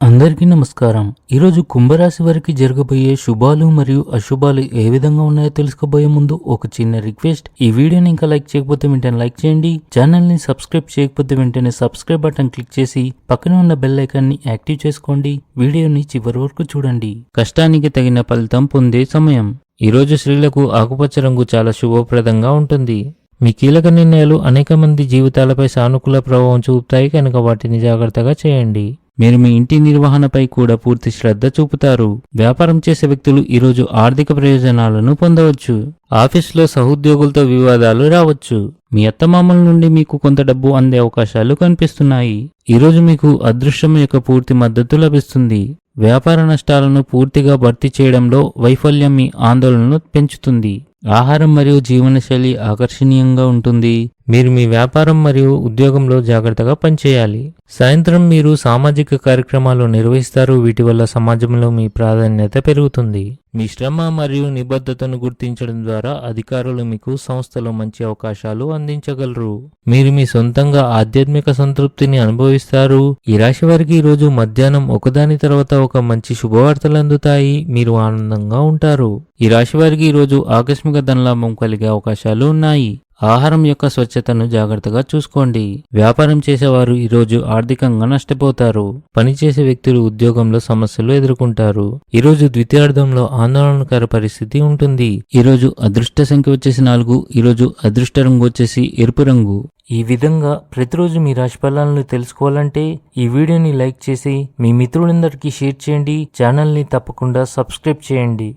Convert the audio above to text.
అందరికీ నమస్కారం. ఈరోజు కుంభరాశి వారికి జరగబోయే శుభాలు మరియు అశుభాలు ఏ విధంగా ఉన్నాయో తెలుసుకోబోయే ముందు ఒక చిన్న రిక్వెస్ట్. ఈ వీడియోని ఇంకా లైక్ చేయకపోతే వెంటనే లైక్ చేయండి. ఛానల్ని సబ్స్క్రైబ్ చేయకపోతే వెంటనే సబ్స్క్రైబ్ బటన్ క్లిక్ చేసి పక్కన ఉన్న బెల్ ఐకాన్ని యాక్టివ్ చేసుకోండి. వీడియోని చివరి వరకు చూడండి. కష్టానికి తగిన ఫలితం పొందే సమయం. ఈరోజు స్త్రీలకు ఆకుపచ్చ రంగు చాలా శుభప్రదంగా ఉంటుంది. మీ కీలక నిర్ణయాలు అనేక మంది జీవితాలపై సానుకూల ప్రభావం చూపుతాయి. కనుక వాటిని జాగ్రత్తగా చేయండి. మీరు మీ ఇంటి నిర్వహణపై కూడా పూర్తి శ్రద్ధ చూపుతారు. వ్యాపారం చేసే వ్యక్తులు ఈరోజు ఆర్థిక ప్రయోజనాలను పొందవచ్చు. ఆఫీసులో సహోద్యోగులతో వివాదాలు రావచ్చు. మీ అత్తమామల నుండి మీకు కొంత డబ్బు అందే అవకాశాలు కనిపిస్తున్నాయి. ఈరోజు మీకు అదృష్టం యొక్క పూర్తి మద్దతు లభిస్తుంది. వ్యాపార నష్టాలను పూర్తిగా భర్తీ చేయడంలో వైఫల్యం మీ ఆందోళనను పెంచుతుంది. ఆహారం మరియు జీవనశైలి ఆకర్షణీయంగా ఉంటుంది. మీరు మీ వ్యాపారం మరియు ఉద్యోగంలో జాగ్రత్తగా పనిచేయాలి. సాయంత్రం మీరు సామాజిక కార్యక్రమాలు నిర్వహిస్తారు వీటి వల్ల సమాజంలో మీ ప్రాధాన్యత పెరుగుతుంది. మీ శ్రమ మరియు నిబద్ధతను గుర్తించడం ద్వారా అధికారులు మీకు సంస్థలో మంచి అవకాశాలు అందించగలరు. మీరు మీ సొంతంగా ఆధ్యాత్మిక సంతృప్తిని అనుభవిస్తారు. ఈ రాశి వారికి ఈరోజు రోజు మధ్యాహ్నం ఒకదాని తర్వాత ఒక మంచి శుభవార్తలు అందుతాయి. మీరు ఆనందంగా ఉంటారు. ఈ రాశి వారికి ఈరోజు రోజు ఆకస్మిక ధనలాభం కలిగే అవకాశాలు ఉన్నాయి. ఆహారం యొక్క స్వచ్ఛతను జాగ్రత్తగా చూసుకోండి. వ్యాపారం చేసేవారు ఈరోజు ఆర్థికంగా నష్టపోతారు. పనిచేసే వ్యక్తులు ఉద్యోగంలో సమస్యలు ఎదుర్కొంటారు. ఈరోజు ద్వితీయార్థంలో ఆందోళనకర పరిస్థితి ఉంటుంది. ఈరోజు అదృష్ట సంఖ్య వచ్చేసి నాలుగు. ఈరోజు అదృష్ట రంగు వచ్చేసి ఎరుపు రంగు. ఈ విధంగా ప్రతిరోజు మీ రాశి ఫలాలను తెలుసుకోవాలంటే ఈ వీడియోని లైక్ చేసి మీ మిత్రులందరికీ షేర్ చేయండి. ఛానల్ని తప్పకుండా సబ్స్క్రైబ్ చేయండి.